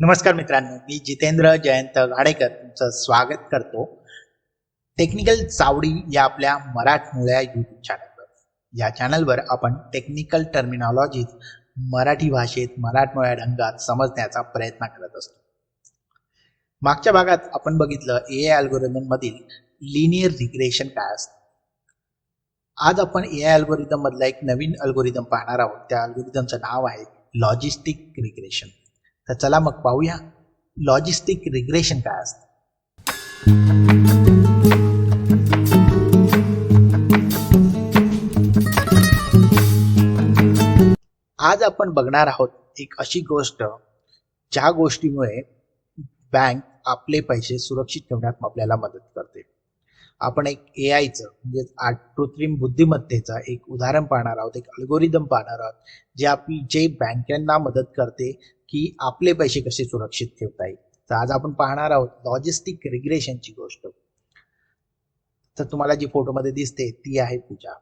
नमस्कार मित्रांनो मी जितेंद्र जयंत घाडेकर तुमचं स्वागत करतो. टेक्निकल चावडी या आपल्या मराठमोळ्या यूट्यूब चॅनलवर या चॅनलवर आपण टेक्निकल टर्मिनॉलॉजीज मराठी भाषेत मराठमोळ्या ढंगात समजण्याचा प्रयत्न करत असतो. मागच्या भागात आपण बघितलं ए आय अल्गोरिदम मधील लिनियर रिग्रेशन काय असतं. आज आपण ए आय अल्गोरिदम मधला एक नवीन अल्गोरिदम पाहणार आहोत. त्या अल्गोरिदमचं नाव आहे लॉजिस्टिक रिग्रेशन तर चला मग पाहूया लॉजिस्टिक रिग्रेशन काय असतं. आज आपण बघणार आहोत एक अशी गोष्ट ज्या गोष्टीमुळे बँक आपले पैसे सुरक्षित ठेवण्यात आपल्याला मदत करते. आपण एक ए आयचं म्हणजे कृत्रिम बुद्धिमत्तेचं एक उदाहरण पाहणार आहोत एक अल्गोरिदम पाहणार आहोत जे आपली जे बँकांना मदत करते की आपले पैसे कसे सुरक्षित ठेवता येईल. तर आज आपण पाहणार आहोत लॉजिस्टिक रिग्रेशनची गोष्ट. तर तुम्हाला जी फोटोमध्ये दिसते ती आहे पूजा.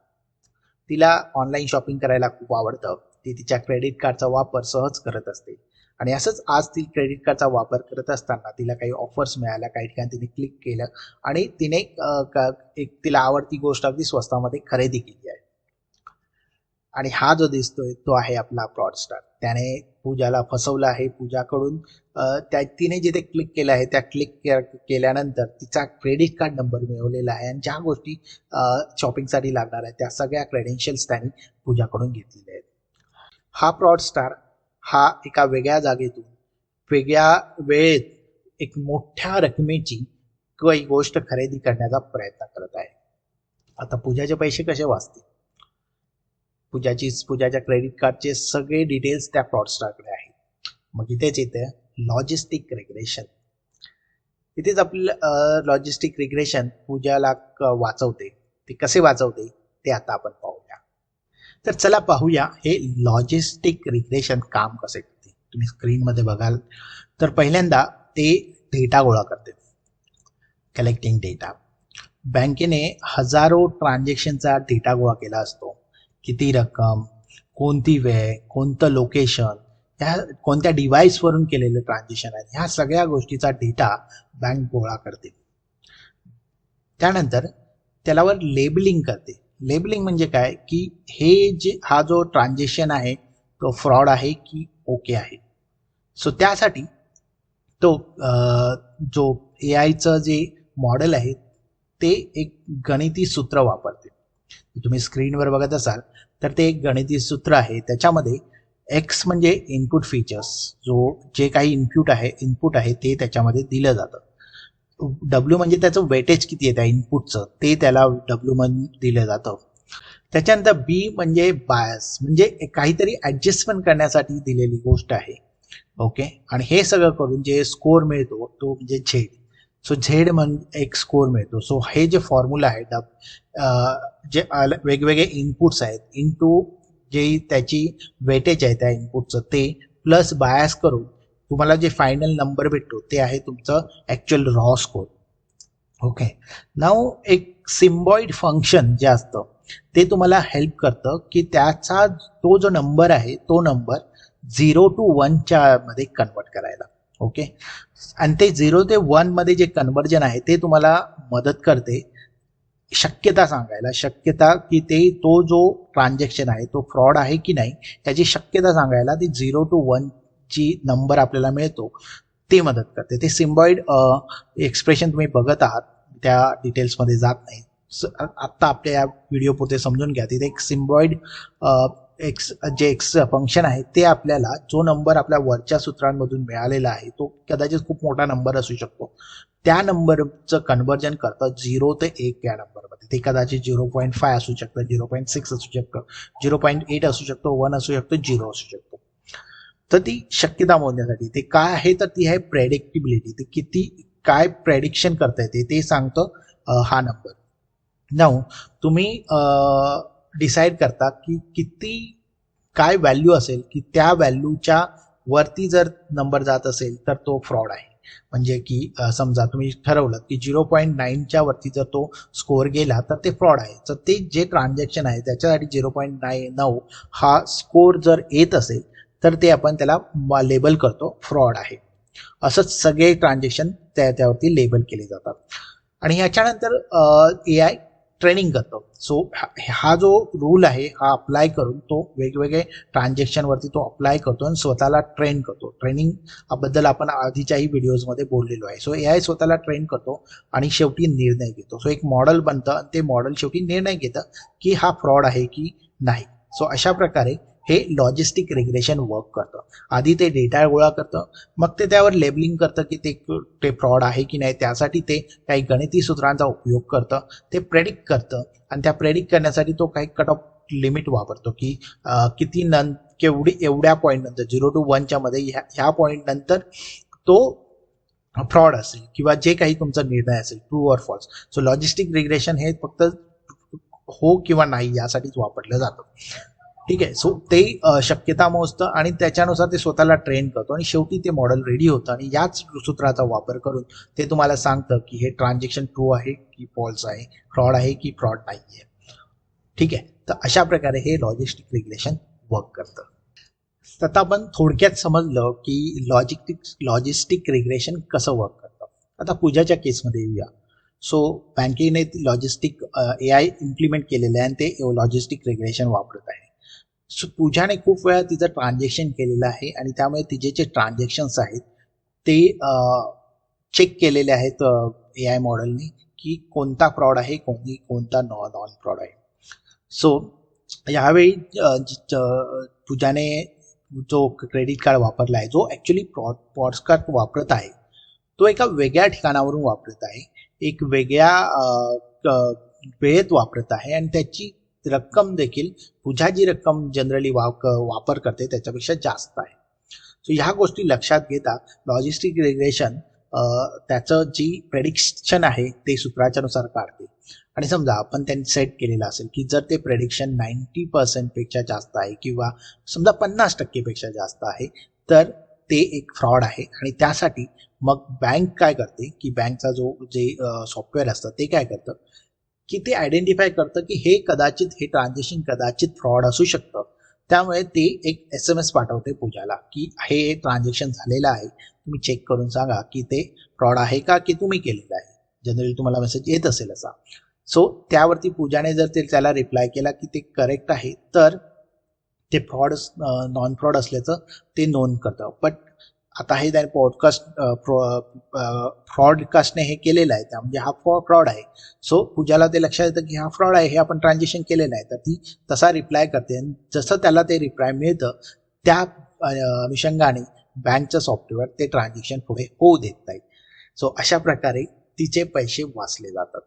तिला ऑनलाईन शॉपिंग करायला खूप आवडतं. ती तिच्या क्रेडिट कार्डचा वापर सहज करत असते. आणि असंच आज ती क्रेडिट कार्डचा वापर करत असताना तिला काही ऑफर्स मिळाल्या काही ठिकाणी तिने क्लिक केलं आणि तिने एक तिला आवडती गोष्ट अगदी स्वस्तामध्ये खरेदी केली आहे. आणि हा जो दिसतोय तो आहे आपला फ्रॉडस्टार त्याने पूजाला फसवलं आहे. पूजाकडून त्या तिने जिथे क्लिक केलं आहे त्या क्लिक केल्यानंतर तिचा क्रेडिट कार्ड नंबर मिळवलेला आहे आणि ज्या गोष्टी शॉपिंगसाठी लागणार आहेत त्या सगळ्या क्रेडेन्शियल्स त्यांनी पूजाकडून घेतलेल्या आहेत. हा फ्रॉडस्टार हा एका वेगळ्या जागेतून वेगळ्या वेळेत एक मोठ्या रकमेची काही गोष्ट खरेदी करण्याचा प्रयत्न करत आहे. आता पूजाचे पैसे कसे वाचतील? पूजाची पूजाच्या क्रेडिट कार्डचे सगळे डिटेल्स त्या फ्रॉडस्टारकडे आहेत. मग इथेच येते लॉजिस्टिक रेग्रेशन इथेच आपलं लॉजिस्टिक रिग्रेशन पूजाला वाचवते. ते कसे वाचवते? ते आता आपण पाहू. तर चला पाहूया हे लॉजिस्टिक रिग्रेशन काम कसे करते. तुम्ही स्क्रीनमध्ये बघाल. तर पहिल्यांदा ते डेटा गोळा करते. कलेक्टिंग डेटा बँकेने हजारो ट्रान्झॅक्शनचा डेटा गोळा केला असतो. किती रक्कम कोणती वेळ कोणतं लोकेशन ह्या कोणत्या डिव्हाइसवरून केलेलं ट्रान्झॅक्शन आहे ह्या सगळ्या गोष्टीचा डेटा बँक गोळा करते. त्यानंतर त्यालावर लेबलिंग करते. लेबलिंग म्हणजे काय? की हे जे हा जो ट्रान्झॅक्शन आहे तो फ्रॉड आहे की ओके आहे. सो त्यासाठी तो जो ए आयचं जे मॉडेल आहे ते एक गणिती सूत्र वापरते. तुम्ही स्क्रीनवर बघत असाल तर ते एक गणिती सूत्र आहे. त्याच्यामध्ये एक्स म्हणजे इनपुट फीचर्स जो जे काही इनपुट आहे इनपुट आहे ते त्याच्यामध्ये दिलं जातं. डब्ल्यू म्हणजे त्याचं वेटेज किती आहे त्या इनपुटचं ते त्याला डब्ल्यू म्हणून दिलं जातं. त्याच्यानंतर बी म्हणजे बायस म्हणजे काहीतरी ॲडजस्टमेंट करण्यासाठी दिलेली गोष्ट आहे. ओके आणि हे सगळं करून जे स्कोर मिळतो तो म्हणजे झेड सो झेड म्हण एक स्कोर मिळतो. सो हे जे फॉर्म्युला आहे डब जे वेगवेगळे इनपुट्स आहेत इनटू जे त्याची वेटेज आहे त्या इनपुटचं ते प्लस बायस करून तुम्हाला जे फायनल नंबर भेटतो ते आहे तुमचं ॲक्च्युअल रॉ स्कोर ओके नाव एक सिम्बॉइड फंक्शन जे असतं ते तुम्हाला हेल्प करतं की त्याचा तो जो नंबर आहे तो नंबर झिरो टू वनच्या मध्ये कन्वर्ट करायला. ओके आणि ते झिरो ते वनमध्ये जे कन्वर्जन आहे ते तुम्हाला मदत करते. शक्यता सांगायला शक्यता की ते तो जो ट्रान्झॅक्शन आहे तो फ्रॉड आहे की नाही त्याची शक्यता सांगायला ती झिरो टू वन ची नंबर आपल्याला मिळतो ते मदत करते. ते सिम्बॉइड एक्सप्रेशन तुम्ही बघत आहात त्या डिटेल्समध्ये जात नाही. स- आत्ता आपल्या या व्हिडिओ पुरते समजून घ्या. तिथे एक सिम्बॉइड एक्स जे एक्स फंक्शन आहे ते आपल्याला जो नंबर आपल्या वरच्या सूत्रांमधून मिळालेला आहे तो कदाचित खूप मोठा नंबर असू शकतो. त्या नंबरचं कन्वर्जन करतं झिरो ते एक या नंबरमध्ये ते कदाचित झिरो पॉईंट फाय असू शकतं झिरो पॉईंट सिक्स असू शकतं झिरो पॉईंट एट असू शकतो वन असू शकतो झिरो असू शकतो. तर ती शक्यता मोजण्यासाठी. ते काय आहे? तर ती आहे प्रेडिक्टिबिलिटी ते किती काय प्रेडिक्शन करता येते ते सांगतं हा नंबर नऊ तुम्ही डिसाईड करता की किती काय व्हॅल्यू असेल की त्या व्हॅल्यूच्या वरती जर नंबर जात असेल तर तो फ्रॉड आहे. म्हणजे की समजा तुम्ही ठरवलं की झिरो पॉईंट नाईनच्या वरती जर तो स्कोअर गेला तर ते फ्रॉड आहे. तर ते जे ट्रान्झॅक्शन आहे त्याच्यासाठी झिरो पॉईंट नाईन नऊ हा स्कोअर जर येत असेल तर ते आपण त्याला लेबल करतो. फ्रॉड आहे. असंच सगळे ट्रान्झॅक्शन त्या त्यावरती लेबल केले जातात. आणि ह्याच्यानंतर ए आय ट्रेनिंग करतो. सो हा जो रूल आहे हा अप्लाय करून तो वेगवेगळे ट्रान्झॅक्शनवरती तो अप्लाय करतो आणि स्वतःला ट्रेन करतो. ट्रेनिंगबद्दल आपण आधीच्याही व्हिडिओजमध्ये बोललेलो आहे. सो ए आय स्वतःला ट्रेन करतो आणि शेवटी निर्णय घेतो. सो एक मॉडेल बनतं आणि ते मॉडेल शेवटी निर्णय घेतं की हा फ्रॉड आहे की नाही. सो अशा प्रकारे हे लॉजिस्टिक रेग्रेशन वर्क करतं. आधी ते डेटा गोळा करतं मग ते त्यावर लेबलिंग करतं की ते ते फ्रॉड आहे की नाही त्यासाठी ते काही गणिती सूत्रांचा उपयोग करतं ते प्रेडिक्ट करतं आणि त्या प्रेडिक्ट करण्यासाठी तो काही कट ऑफ लिमिट वापरतो की किती नं केवढी एवढ्या पॉईंट नंतर झिरो टू वनच्या मध्ये ह्या ह्या पॉईंट नंतर तो फ्रॉड असेल किंवा जे काही तुमचा निर्णय असेल true or false so logistic regression हे फक्त हो किंवा नाही यासाठीच वापरलं जातं. ठीक आहे? सो ते शक्यता मोजतं आणि त्याच्यानुसार ते स्वतःला ट्रेन करतो आणि शेवटी ते मॉडेल रेडी होतं आणि याच सूत्राचा वापर करून ते तुम्हाला सांगतं की हे ट्रान्झॅक्शन ट्रू आहे की फॉल्स आहे फ्रॉड आहे की फ्रॉड नाही आहे ठीक आहे? तर अशा प्रकारे हे लॉजिस्टिक रेग्युलेशन वर्क करतं. तर आता आपण थोडक्यात समजलं की लॉजिस्टिक लॉजिस्टिक रेग्युलेशन कसं वर्क करतं. आता पूजाच्या केसमध्ये येऊया. सो बँकेने लॉजिस्टिक ए आय इम्प्लिमेंट केलेलं आहे आणि ते लॉजिस्टिक रेग्युलेशन वापरत आहे. सो पूजाने खूप वेळा तिचं ट्रान्झॅक्शन केलेलं आहे आणि त्यामुळे तिचे जे ट्रान्झॅक्शन्स आहेत ते चेक केलेले आहेत ए आय मॉडेलनी की कोणता फ्रॉड आहे कोणी कोणता नॉ नॉन फ्रॉड आहे. सो यावेळी पूजाने जो क्रेडिट कार्ड वापरला आहे जो ॲक्च्युली प्रॉ कार्ड वापरत आहे तो एका वेगळ्या ठिकाणावरून वापरत आहे एक वेगळ्या वेळेत वापरत आहे आणि त्याची रक्कम देखील तुझ्या जी रक्कम जनरली वा वापर करते त्याच्यापेक्षा जास्त आहे. सो ह्या गोष्टी लक्षात घेता लॉजिस्टिक रेग्रेशन त्याचं जी प्रेडिक्शन आहे ते सूत्राच्यानुसार काढते. आणि समजा आपण त्यांनी सेट केलेलं असेल की जर ते प्रेडिक्शन नाईन्टी पर्सेंटपेक्षा जास्त आहे किंवा समजा पन्नास टक्केपेक्षा जास्त आहे तर ते एक फ्रॉड आहे. आणि त्यासाठी मग बँक काय करते की बँकचा जो जे सॉफ्टवेअर असतं ते काय करतं? की ते आयडेंटिफाय करतं की हे कदाचित हे ट्रान्झॅक्शन कदाचित फ्रॉड असू शकतं. त्यामुळे ते एक एस एम एस पाठवते पूजाला की हे ट्रान्झॅक्शन झालेलं आहे. तुम्ही चेक करून सांगा की ते फ्रॉड आहे का की तुम्ही केलेलं आहे. जनरली तुम्हाला मेसेज येत असेल असा. सो त्यावरती पूजाने जर ते त्याला रिप्लाय केला की ते करेक्ट आहे तर ते फ्रॉड नॉन फ्रॉड असल्याचं ते नोंद करतं. बट आता हे त्याने पॉडकास्ट फ्रॉडकास्टने हे केलेलं आहे त्या म्हणजे हा फ्रॉड आहे. सो पूजाला ते लक्षात येतं की हा फ्रॉड आहे हे आपण ट्रान्झॅक्शन केलेलं आहे. तर ती तसा रिप्लाय करते. आणि जसं त्याला ते रिप्लाय मिळतं त्या अनुषंगाने बँकचं सॉफ्टवेअर ते ट्रान्झॅक्शन पुढे होऊ देत नाही. सो अशा प्रकारे तिचे पैसे वाचले जातात.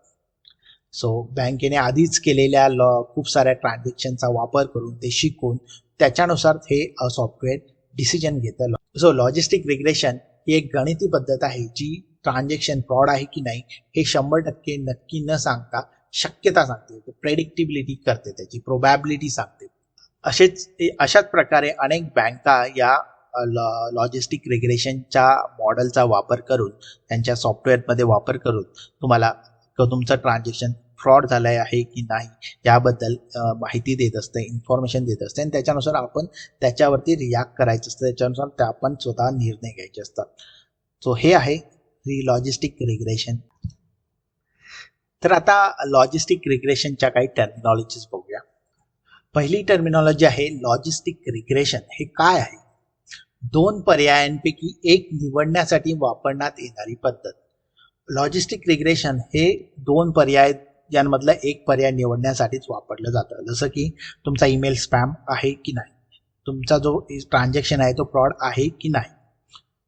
सो बँकेने आधीच केलेल्या लॉ खूप साऱ्या ट्रान्झॅक्शनचा वापर करून ते शिकून त्याच्यानुसार हे सॉफ्टवेअर डिसिजन घेतं. सो लॉजिस्टिक रिग्रेशन ही एक गणिती पद्धत आहे जी ट्रान्झॅक्शन फ्रॉड आहे की नाही हे शंभर टक्के नक्की न सांगता शक्यता सांगते. प्रेडिक्टिबिलिटी करते त्याची प्रोबॅबिलिटी सांगते. असेच अशाच प्रकारे अनेक बँका या लॉजिस्टिक रेग्युलेशनच्या मॉडेलचा वापर करून त्यांच्या सॉफ्टवेअरमध्ये वापर करून तुम्हाला तुमचं ट्रान्झॅक्शन फ्रॉड झालं आहे की नाही याबद्दल माहिती देत असते इन्फॉर्मेशन देत असते. आणि त्याच्यानुसार आपण त्याच्यावरती रिॲक्ट करायचं असतं. त्याच्यानुसार त्या आपण स्वतः निर्णय घ्यायचे असतात. सो हे आहे री लॉजिस्टिक रिग्रेशन तर आता लॉजिस्टिक रिग्रेशनच्या काही टर्मिनॉलॉजीज बघूया. पहिली टर्मिनॉलॉजी आहे लॉजिस्टिक रिग्रेशन हे काय आहे? दोन पर्यायांपैकी एक निवडण्यासाठी वापरण्यात येणारी पद्धत. लॉजिस्टिक रिग्रेशन हे दोन पर्याय यांमधला एक पर्याय निवडण्यासाठीच वापरलं जातं. जसं की तुमचा ईमेल स्पॅम आहे की नाही? तुमचा जो ट्रान्झॅक्शन आहे तो फ्रॉड आहे की नाही?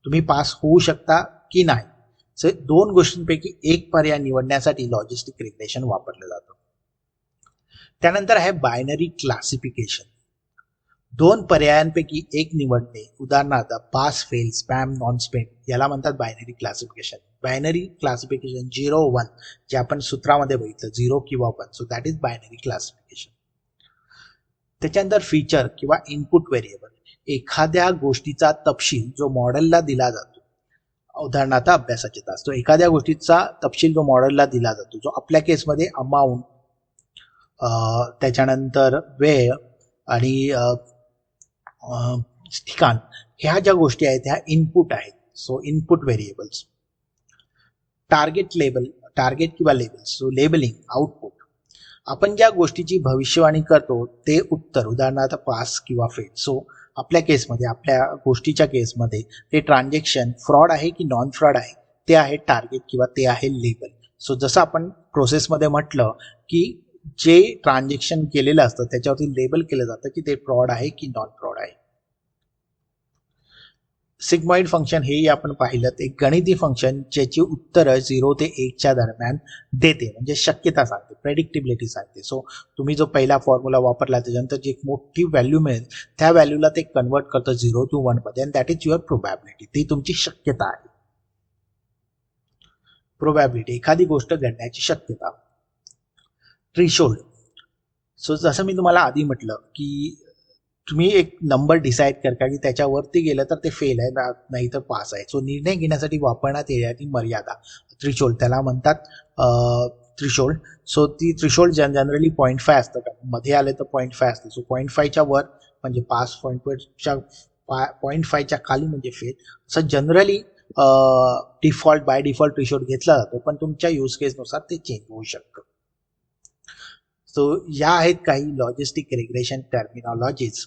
तुम्ही पास होऊ शकता की नाही? सो दोन गोष्टींपैकी एक पर्याय निवडण्यासाठी लॉजिस्टिक रिग्रेशन वापरलं जातं. त्यानंतर आहे बायनरी क्लासिफिकेशन दोन पर्यायांपैकी एक निवडणे उदाहरणार्थ pass fail spam non spam याला म्हणतात binary classification binary classification zero one जे आपण सूत्रामध्ये बघितलं झिरो किंवा one so that is binary classification त्याच्यानंतर फीचर किंवा इनपुट व्हेरिएबल एखाद्या गोष्टीचा तपशील जो मॉडेलला दिला जातो उदाहरणार्थ अभ्यासाचे तास. तो एखाद्या गोष्टीचा तपशील जो मॉडेलला दिला जातो जो आपल्या केसमध्ये अमाऊंट त्याच्यानंतर वेळ आणि ठिकाण ह्या ज्या गोष्टी आहेत ह्या इनपुट आहेत. So input variables target label target किंवा लेबल सो लेबलिंग आउटपुट आपण ज्या गोष्टीची भविष्यवाणी करतो ते उत्तर उदाहरणार्थ पास किंवा फेल सो आपल्या केसमध्ये आपल्या गोष्टीच्या केसमध्ये ते ट्रान्झॅक्शन फ्रॉड आहे की नॉन फ्रॉड आहे ते आहे टार्गेट किंवा ते आहे लेबल सो जसं आपण प्रोसेसमध्ये म्हटलं की जे ट्रान्झॅक्शन केलेलं असतं त्याच्यावरती लेबल केलं जातं की ते फ्रॉड आहे की नॉन फ्रॉड आहे. सिग्मॉइड फंक्शन हेही आपण पाहिलं एक गणिती फंक्शन ज्याची उत्तरं झिरो ते एकच्या दरम्यान देते म्हणजे शक्यता सांगते प्रेडिक्टिबिलिटी सांगते. सो तुम्ही जो पहिला फॉर्म्युला वापरला त्याच्यानंतर जी एक मोठी व्हॅल्यू मिळेल त्या व्हॅल्यूला ते कन्वर्ट करतं झिरो टू मध्ये and that is your probability ती तुमची शक्यता आहे. प्रोबॅबिलिटी एखादी गोष्ट घडण्याची शक्यता. ट्रिशोल्ड सो जसं मी तुम्हाला आधी म्हटलं की तुम्ही एक नंबर डिसाईड करता की त्याच्यावरती गेलं तर ते फेल आहे ना- नाही तर पास आहे. सो निर्णय घेण्यासाठी वापरण्यात येणारी मर्यादा. त्रिशोल त्याला म्हणतात त्रिशोल. सो ती त्रिशोल जन जनरली पॉईंट फाय असतं. का मध्ये आले तर पॉईंट फाय असतं. सो पॉईंट फायच्या वर म्हणजे पास पॉईंट फायच्या पॉईंट फायच्या खाली म्हणजे फेल असं generally default by default threshold घेतला जातो पण तुमच्या यूज केसनुसार ते चेंज होऊ शकतं. सो या आहेत काही लॉजिस्टिक रेग्रेशन टर्मिनॉलॉजीज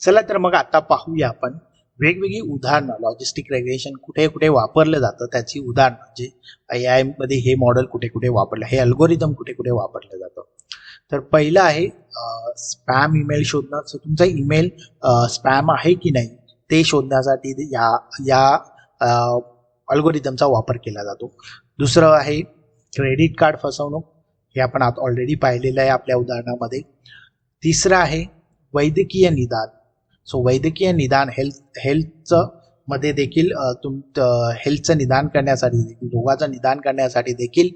चला तर मग आता पाहूया आपण वेगवेगळी उदाहरणं. लॉजिस्टिक रेग्रेशन कुठे कुठे वापरलं जातं त्याची उदाहरणं. म्हणजे आय आयमध्ये हे मॉडेल कुठे कुठे वापरलं हे अल्गोरिदम कुठे कुठे वापरलं जातं. तर पहिलं आहे स्पॅम ईमेल शोधणं. सो तुमचा ईमेल स्पॅम आहे की नाही ते शोधण्यासाठी या या अल्गोरिदमचा वापर केला जातो. दुसरं आहे क्रेडिट कार्ड फसवणूक. हे आपण आता ऑलरेडी पाहिलेलं आहे आपल्या उदाहरणामध्ये. तिसरं आहे वैद्यकीय निदान. सो वैद्यकीय निदान हेल्थ हेल्थचं मध्ये देखील तुम हेल्थचं निदान करण्यासाठी देखील रोगाचं निदान करण्यासाठी देखील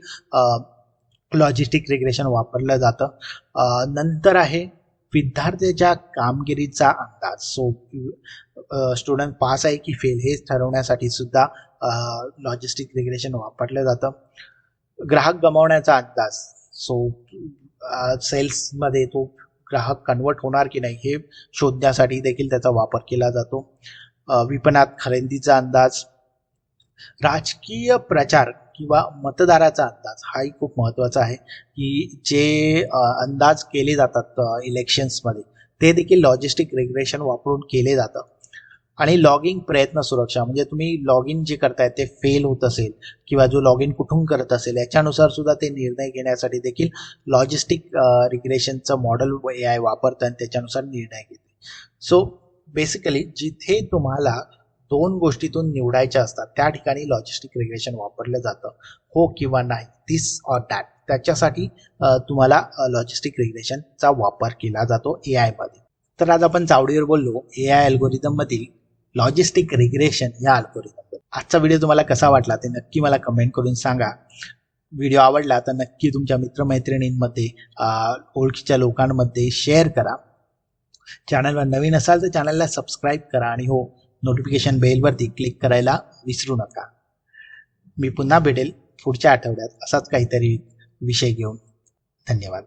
लॉजिस्टिक रिग्रेशन वापरलं जातं. नंतर आहे विद्यार्थ्याच्या कामगिरीचा अंदाज. सो स्टुडंट पास आहे की फेल हे ठरवण्यासाठी सुद्धा लॉजिस्टिक रिग्रेशन वापरलं जातं. ग्राहक गमावण्याचा अंदाज. सो सेल्समध्ये uh, तो ग्राहक कन्वर्ट होणार की नाही हे शोधण्यासाठी देखील त्याचा वापर केला जातो. Uh, विपणात खरेदीचा अंदाज राजकीय प्रचार किंवा मतदाराचा अंदाज हाही खूप महत्त्वाचा आहे की जे uh, अंदाज केले जातात इलेक्शन्समध्ये ते देखील लॉजिस्टिक रेग्रेशन वापरून केले जातं. आणि लॉगिंग प्रयत्न सुरक्षा म्हणजे तुम्ही लॉग इन जे करताय ते फेल होत असेल किंवा जो लॉग इन कुठून करत असेल याच्यानुसार सुद्धा ते निर्णय घेण्यासाठी देखील लॉजिस्टिक रिग्रेशनचं मॉडेल ए आय वापरतं आणि त्याच्यानुसार निर्णय घेते सो बेसिकली जिथे तुम्हाला दोन गोष्टीतून निवडायच्या असतात त्या ठिकाणी लॉजिस्टिक रिग्रेशन वापरलं जातं. हो किंवा नाही दिस ऑर दॅट त्याच्यासाठी तुम्हाला लॉजिस्टिक रिग्रेशनचा वापर केला जातो ए आयमध्ये तर आज आपण चावडीवर बोललो ए आय अल्गोरिदममधील लॉजिस्टिक रिग्रेशन या अल्गोरिदम आजचा व्हिडिओ तुम्हाला कसा वाटला ते नक्की मला कमेंट करून सांगा. व्हिडिओ आवडला तर नक्की तुमच्या मित्रमैत्रिणींमध्ये ओळखीच्या लोकांमध्ये शेअर करा. चॅनलवर नवीन असाल तर चॅनलला सबस्क्राईब करा आणि हो नोटिफिकेशन बेलवरती क्लिक करायला विसरू नका. मी पुन्हा भेटेल पुढच्या आठवड्यात असाच काहीतरी विषय घेऊन. धन्यवाद.